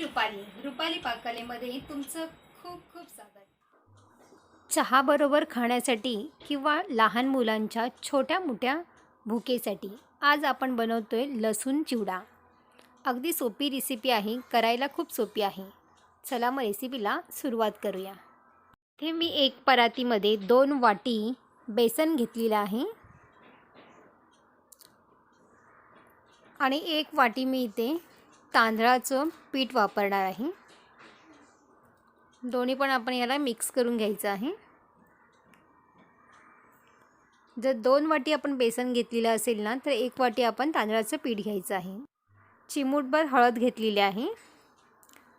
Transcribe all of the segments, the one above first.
रुपाली. रुपाली पाककलेमध्ये तुमचं खूप खूप स्वागत. चहाबरोबर खाण्यासाठी किंवा लहान मुलांच्या छोट्या मोठ्या भुकेसाठी आज आपण बनवतोय लसूण चिवडा. अगदी सोपी रेसिपी आहे करायला खूप सोपी आहे. चला मग रेसिपीला सुरुवात करूया. इथे मी एक परातीमध्ये दोन वाटी बेसन घेतलेलं आहे. आणि एक वाटी मी इथे तांदळाचं पीठ वापरणार आहे. दोन्ही पण आपण याला मिक्स करून घ्यायचं आहे. जर दोन वाटी आपण बेसन घेतलेलं असेल ना तर एक वाटी आपण तांदळाचं पीठ घ्यायचं आहे. चिमूटभर हळद घेतलेली आहे.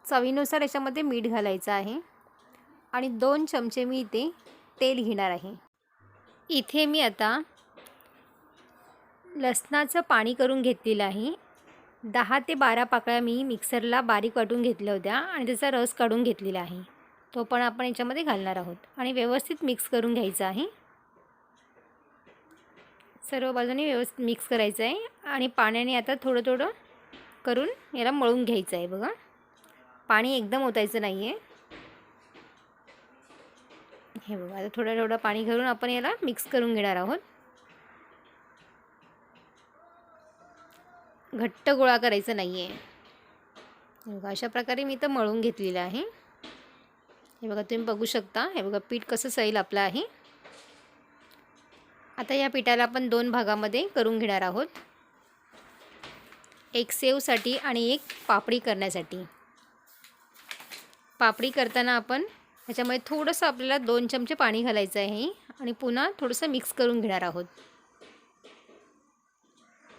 चवीनुसार याच्यामध्ये मीठ घालायचं आहे. आणि दोन चमचे मी इथे तेल घेणार आहे. इथे मी आता लसणाचं पाणी करून घेतलेलं आहे. दहा ते बारा पाकळ्या मी मिक्सरला बारीक वाटून घेतल्या होत्या आणि त्याचा रस काढून घेतलेला आहे. तो पण आपण याच्यामध्ये घालणार आहोत आणि व्यवस्थित मिक्स करून घ्यायचा आहे. सर्व बाजूने व्यवस्थित मिक्स करायचं आहे आणि पाण्याने आता थोडं थोडं करून याला मळून घ्यायचं आहे बघा. पाणी एकदम ओतायचं नाही आहे हे बघा आता थोडं थोडं पाणी घालून आपण याला मिक्स करून घेणार आहोत. घट्ट गोळा करायचं नाही आहे बघा अशा प्रकारे मी तर मळून घेतलेलं आहे. हे बघा तुम्ही बघू शकता. हे बघा पीठ कसं सैल आपलं आहे. आता या पिठाला आपण दोन भागामध्ये करून घेणार आहोत. एक सेवसाठी आणि एक पापडी करण्यासाठी. पापडी करताना आपण ह्याच्यामध्ये थोडंसं आपल्याला दोन चमचे पाणी घालायचं आहे आणि पुन्हा थोडंसं मिक्स करून घेणार आहोत.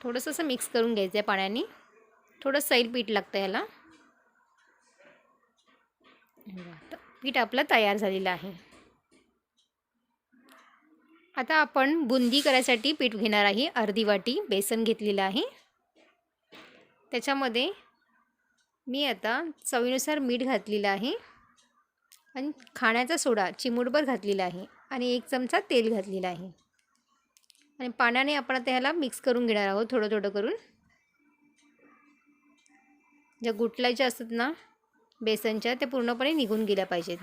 थोडंसं असं मिक्स करून घ्यायचं आहे पाण्याने. थोडं सैल पीठ लागतं ह्याला. पीठ आपलं तयार झालेलं आहे. आता आपण बुंदी करायसाठी पीठ घेणार आहे. अर्धी वाटी बेसन घेतलेलं आहे. त्याच्यामध्ये मी आता चवीनुसार मीठ घातलेलं आहे. आणि खाण्याचा सोडा चिमूटभर घातलेला आहे. आणि एक चमचा तेल घातलेला आहे. आणि पाण्याने आपण आता ह्याला मिक्स करून घेणार आहोत थोडं थोडं करून. ज्या गुटल्या असतात ना बेसनच्या ते पूर्णपणे निघून गेल्या पाहिजेत.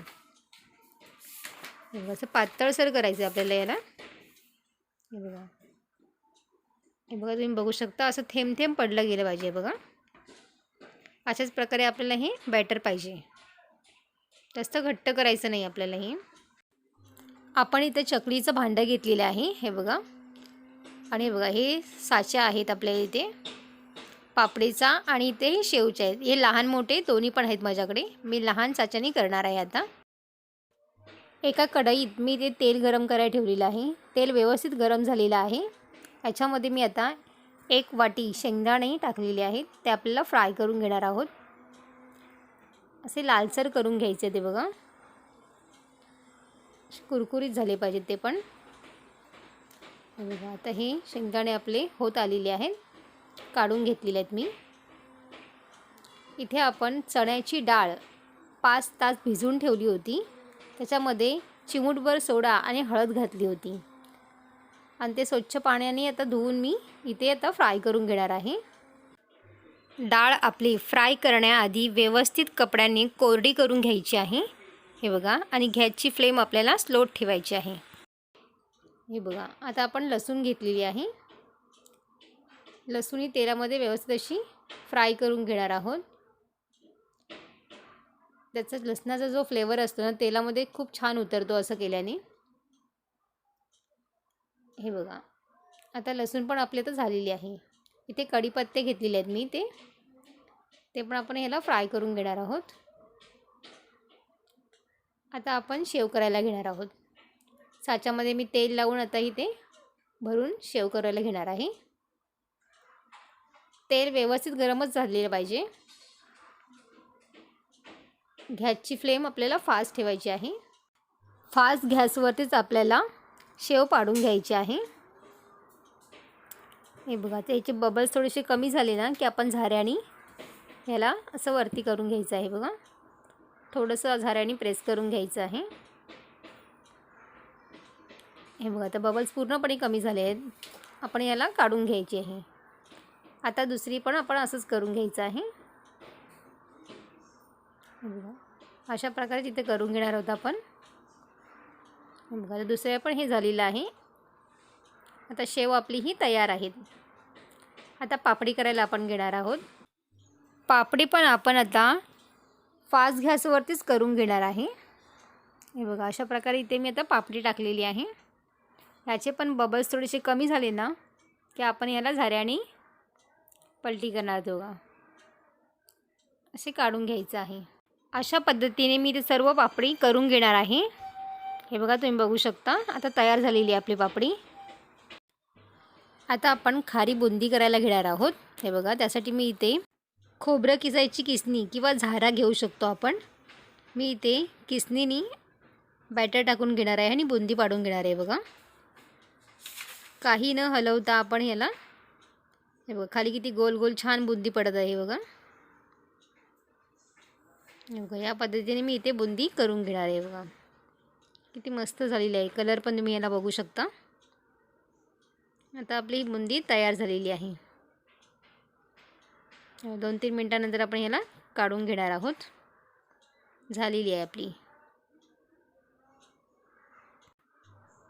असं पातळसर करायचं आहे आपल्याला याला. हे बघा. हे बघा तुम्ही बघू शकता असं थेंब थेंब पडलं गेलं पाहिजे बघा. अशाच प्रकारे आपल्याला हे बॅटर पाहिजे. जास्त घट्ट करायचं नाही आपल्याला हे. आपण इथे चकलीचं भांडं घेतलेलं आहे हे बघा. आणि बघा हे साच्या आहेत आपल्या इथे. पापडीचा आणि इथे हे शेवचे आहेत. हे लहान मोठे दोन्ही पण आहेत माझ्याकडे. मी लहान साच्याने करणार आहे आता. एका कढईत मी ते तेल गरम करायला ठेवलेलं आहे. तेल व्यवस्थित गरम झालेलं आहे. याच्यामध्ये मी आता एक वाटी शेंगदाणे टाकलेले आहेत. ते आपल्याला फ्राय करून घेणार आहोत. असे लालसर करून घ्यायचे ते बघा. कुरकुरीत झाले पाहिजेत ते पण. बघा आता हे शेंगदाणे आपले होत आलेले आहेत. काढून घेतलेले आहेत मी. इथे आपण चण्याची डाळ पाच तास भिजून ठेवली होती. त्याच्यामध्ये चिमूटभर सोडा आणि हळद घातली होती. आणि ते स्वच्छ पाण्याने आता धुवून मी इथे आता फ्राय करून घेणार आहे. डाळ आपली फ्राय करण्याआधी व्यवस्थित कपड्यांनी कोरडी करून घ्यायची आहे. हे बघा आणि गॅसची फ्लेम आपल्याला स्लो ठेवायची आहे. हे बघा आता आपण लसूण घेतलेली आहे. लसूण ही तेलामध्ये व्यवस्थित अशी फ्राय करून घेणार आहोत. त्याचा लसणाचा जो फ्लेवर असतो ना तेलामध्ये खूप छान उतरतो असं केल्याने. हे बघा आता लसूण पण आपले तर झालेली आहे. इथे कढीपत्ते घेतलेले आहेत मी ते ते पण आपण ह्याला फ्राय करून घेणार आहोत. आता आपण शेव करायला घेणार आहोत. साच्यामध्ये मी तेल लावून आता इथे भरून शेव करायला घेणार आहे. तेल व्यवस्थित गरमच झालेलं पाहिजे. गॅसची फ्लेम आपल्याला फास्ट ठेवायची आहे. फास्ट गॅसवरतीच आपल्याला शेव पाडून घ्यायची आहे. हे बघा त्याचे बबल्स थोडेसे कमी झाले ना की आपण झाऱ्याने ह्याला असं वरती करून घ्यायचं आहे बघा. थोडंसं झाऱ्याने प्रेस करून घ्यायचं आहे. हे बघा आता बबल्स पूर्णपणे कमी झाले आहेत. आपण याला काढून घ्यायची आहे. आता दुसरी पण आपण असंच करून घ्यायचं आहे. बघा अशा प्रकारे तिथे करून घेणार आहोत आपण. बघा आता दुसऱ्या पण हे झालेलं आहे. आता शेव आपली ही तयार आहेत आता पापडी करायला आपण घेणार आहोत. पापडी पण आपण आता फास्ट गॅसवरतीच करून घेणार आहे. हे बघा अशा प्रकारे इथे मी आता पापडी टाकलेली आहे. ह्याचे पण बबल्स थोडेसे कमी झाले ना की आपण याला झाऱ्याने पलटी करणार दोघा असे काढून घ्यायचं आहे. अशा पद्धतीने मी ते सर्व पापडी करून घेणार आहे. हे बघा तुम्ही बघू शकता. आता तयार झालेली आहे आपली पापडी. आता आपण खारी बुंदी करायला घेणार आहोत. हे बघा त्यासाठी मी इथे खोबरं किसायची किसणी किंवा झारा घेऊ शकतो आपण. मी इथे किसणीनी बॅटर टाकून घेणार आहे आणि बुंदी पाडून घेणार आहे बघा. काही न हलवता आपण ह्याला हे बघा खाली किती गोल गोल छान बुंदी पडत आहे बघा. हे बघा या पद्धतीने मी इथे बुंदी करून घेणार आहे बघा. किती मस्त झालेली आहे कलर पण तुम्ही याला बघू शकता. आता आपली ही बुंदी तयार झालेली आहे. दोन तीन मिनटानंतर आपण ह्याला काढून घेणार आहोत. झालेली आहे आपली.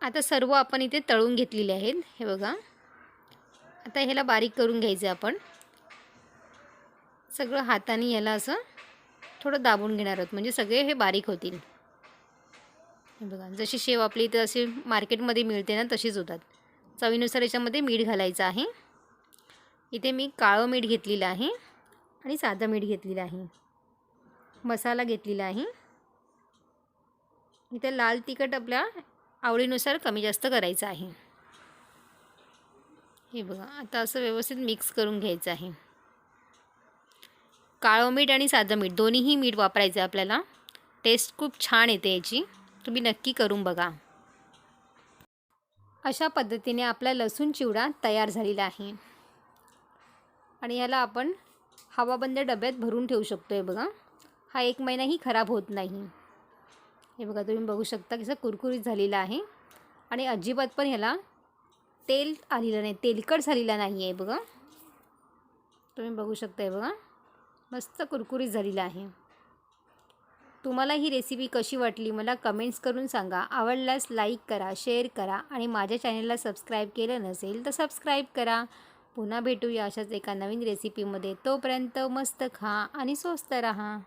आता सर्व आपण इथे तळून घेतलेले आहेत. हे बघा. आता ह्याला बारीक करून घ्यायचं आपण. सगळं हाताने याला असं थोडं दाबून घेणार आहोत. म्हणजे सगळे हे बारीक होतील. हे बघा. जशी शेव आपली इथं अशी मार्केटमध्ये मिळते ना तशीच होतात. चवीनुसार याच्यामध्ये मीठ घालायचं आहे. इथे मी काळं मीठ घेतलेलं आहे आणि साधं मीठ घेतलेलं आहे. मसाला घेतलेला आहे. इथे लाल तिखट आपल्या आवडीनुसार कमी जास्त करायचं आहे. हे बघा आता असं व्यवस्थित मिक्स करून घ्यायचं आहे. काळं मीठ आणि साधं मीठ दोन्हीही मीठ वापरायचं आहे आपल्याला. टेस्ट खूप छान येते याची. तुम्ही नक्की करून बघा. अशा पद्धतीने आपला लसूण चिवडा तयार झालेला आहे. आणि याला आपण हवाबंद डब्यात भरून ठेवू शकतो आहे बघा. हा एक महिनाही खराब होत नाही. हे बघा तुम्ही बघू शकता कसं कुरकुरीत झालेलं आहे. आणि अजिबात पण ह्याला तेल आलेलं नाही तेलकट झालेला नाही आहे बघा. तुम्ही बघू शकता आहे बघा मस्त कुरकुरीत झालेलं आहे. तुम्हाला ही रेसिपी कशी वाटली मला कमेंट्स करून सांगा. आवडल्यास लाईक करा शेअर करा आणि माझ्या चॅनलला सबस्क्राईब केलं नसेल तर सबस्क्राईब करा. पुन्हा भेटूया अशाच एका नवीन रेसिपीमध्ये तोपर्यंत मस्त खा आणि स्वस्त रहा.